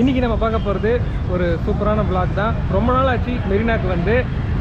இன்றைக்கி நம்ம பார்க்க போகிறது ஒரு சூப்பரான பிளாக் தான். ரொம்ப நாள் ஆச்சு மெரினாக்கு வந்து.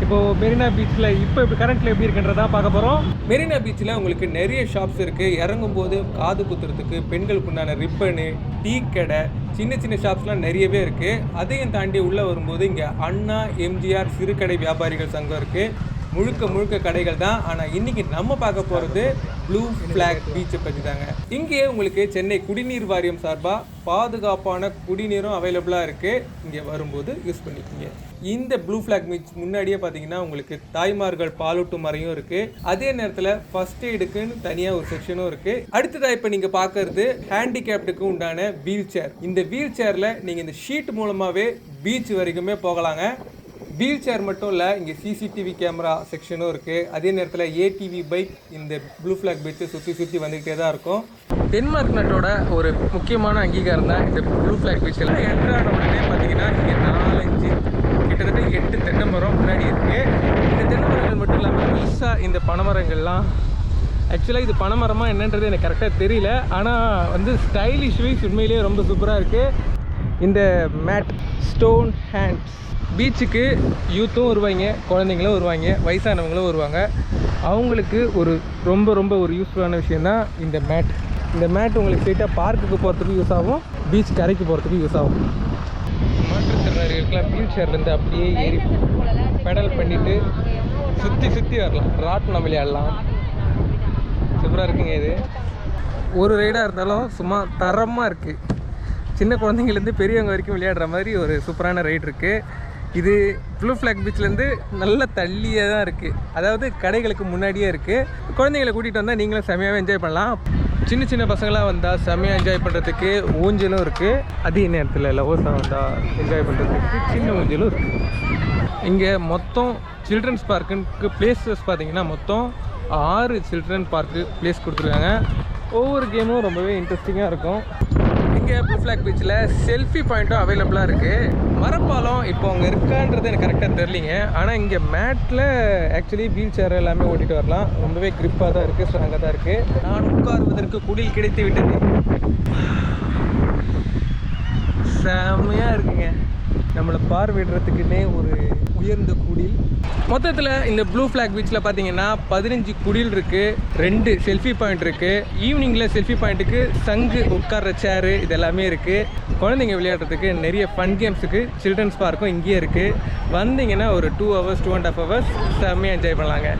இப்போது மெரினா பீச்சில் இப்போ இப்போ கரண்ட்டில் எப்படி இருக்குன்றதா பார்க்க போகிறோம் மெரினா பீச்சில் உங்களுக்கு நிறைய ஷாப்ஸ் இருக்குது இறங்கும் போது காது குத்துறதுக்கு பெண்களுக்கு உண்டான ரிப்பனு டீ கடை சின்ன சின்ன ஷாப்ஸ்லாம் நிறையவே இருக்குது அதையும் தாண்டி உள்ளே வரும்போது இங்கே அண்ணா எம்ஜிஆர் சிறுகடை வியாபாரிகள் சங்கம் இருக்குது முழுக்க முழுக்க கடைகள் தான். ஆனால் இன்றைக்கி நம்ம பார்க்க போகிறது ப்ளூ ஃப்ளாக் பீச்சை பற்றி தாங்க. இங்கேயே உங்களுக்கு சென்னை குடிநீர் வாரியம் சார்பாக பாதுகாப்பான குடிநீரும் அவைலபிளாக இருக்குது இங்கே வரும்போது யூஸ் பண்ணிக்கோங்க. இந்த ப்ளூ ஃப்ளாக் பீச் முன்னாடியே பார்த்தீங்கன்னா உங்களுக்கு தாய்மார்கள் பாலூட்டும் மறையும் இருக்குது அதே நேரத்தில் ஃபர்ஸ்ட் எய்டுக்குன்னு தனியாக ஒரு செக்ஷனும் இருக்குது அடுத்ததாக இப்போ நீங்கள் பார்க்கறது ஹேண்டிகேப்டுக்கு உண்டான வீல் சேர் இந்த வீல் சேரில் நீங்கள் இந்த ஷீட் மூலமாகவே பீச் வரைக்குமே போகலாங்க. வீல் சேர் மட்டும் இல்லை இங்கே சிசிடிவி கேமரா செக்ஷனும் இருக்குது அதே நேரத்தில் ஏடிவி பைக் இந்த ப்ளூ ஃப்ளாக் பீச்சை சுற்றி சுற்றி வந்துக்கிட்டே தான் இருக்கும். டென்மார்க் நாட்டோட ஒரு முக்கியமான அங்கீகாரம் தான் இந்த ப்ளூ ஃப்ளாக் பீச்சில் என்ட்ரான உடனே பார்த்தீங்கன்னா இங்கே நாலஞ்சு கிட்டத்தட்ட எட்டு தென்னை மரம் முன்னாடி இருக்குது இந்த தென்னை மரங்கள் மட்டும் இல்லாமல் புதுசாக இந்த பனைமரங்கள்லாம் ஆக்சுவலாக இது பனைமரமா என்னன்றது எனக்கு கரெக்டாக தெரியல. ஆனால் வந்து ஸ்டைலிஷ் வைஸ் உண்மையிலேயே ரொம்ப சூப்பராக இருக்குது இந்த மேட் ஸ்டோன் ஹேண்ட்ஸ். பீச்சுக்கு யூத்தும் வருவாங்க குழந்தைங்களும் வருவாங்க வயசானவங்களும் வருவாங்க. அவங்களுக்கு ஒரு ரொம்ப ரொம்ப ஒரு யூஸ்ஃபுல்லான விஷயந்தான் இந்த மேட். இந்த மேட் உங்களுக்கு ஸ்ட்ரெயிட்டாக பார்க்குக்கு போகிறதுக்கு யூஸ் ஆகும் பீச் கரைக்கு போகிறதுக்கு யூஸ் ஆகும். மாற்றுத்திறனாளிகளுக்கெல்லாம் வீல் சேர்லேருந்து அப்படியே ஏறி பெடல் பண்ணிவிட்டு சுற்றி சுற்றி வரலாம். ராட்டினம் விளையாடலாம். சூப்பராக இருக்குங்க இது. ஒரு ரைடாக இருந்தாலும் சும்மா தரமாக இருக்குது சின்ன குழந்தைங்கலேருந்து பெரியவங்க வரைக்கும் விளையாடுற மாதிரி ஒரு சூப்பரான ரைடு இருக்குது இது ப்ளூ ஃப்ளாக் பீச்லேருந்து நல்ல தள்ளியே தான் இருக்குது அதாவது கடைகளுக்கு முன்னாடியே இருக்குது குழந்தைங்களை கூட்டிகிட்டு வந்தால் நீங்களும் செமையாகவே என்ஜாய் பண்ணலாம். சின்ன சின்ன பசங்களாக வந்தால் செமையாக என்ஜாய் பண்ணுறதுக்கு ஊஞ்சலும் இருக்குது அதே நேரத்தில் லவர்ஸாக வந்தால் என்ஜாய் பண்ணுறதுக்கு சின்ன ஊஞ்சலும் இருக்குது இங்கே மொத்தம் சில்ட்ரன்ஸ் பார்க்குக்கு பிளேஸஸ் பார்த்தீங்கன்னா மொத்தம் ஆறு சில்ட்ரன் பார்க்கு பிளேஸ் கொடுத்துருக்காங்க. ஒவ்வொரு கேமும் ரொம்பவே இன்ட்ரெஸ்டிங்காக இருக்கும். இங்கே ப்ளூ ஃப்ளாக் பீச்சில் செல்ஃபி பாயிண்ட்டும் அவைலபிளாக இருக்குது மரப்பாலம் இப்போ அங்கே இருக்கான்றது எனக்கு கரெக்டாக தெரியலிங்க. ஆனால் இங்கே மேட்டில் ஆக்சுவலி வீல் சேர் எல்லாமே ஓட்டிகிட்டு வரலாம். ரொம்பவே கிரிப்பாக தான் இருக்குது ஸ்ட்ராங்காக தான் இருக்குது நான் உட்காருவதற்கு குடில் கிடைத்து விட்டது. செம்மையாக இருக்குங்க. நம்மளை பார்வையிடுறதுக்குன்னே ஒரு உயர்ந்த குடில். மொத்தத்தில் இந்த ப்ளூ ஃப்ளாக் பீச்சில் பார்த்தீங்கன்னா பதினஞ்சு குடில் இருக்குது ரெண்டு செல்ஃபி பாயிண்ட் இருக்குது ஈவினிங்கில் செல்ஃபி பாயிண்ட்டுக்கு சங்கு உட்கார்ற சேரு இது எல்லாமே இருக்குது குழந்தைங்க விளையாடுறதுக்கு நிறைய ஃபன் கேம்ஸுக்கு சில்ட்ரன்ஸ் பார்க்கும் இங்கேயே இருக்குது வந்தீங்கன்னா ஒரு two hours two and half hours செம்மையாக என்ஜாய் பண்ணலாங்க.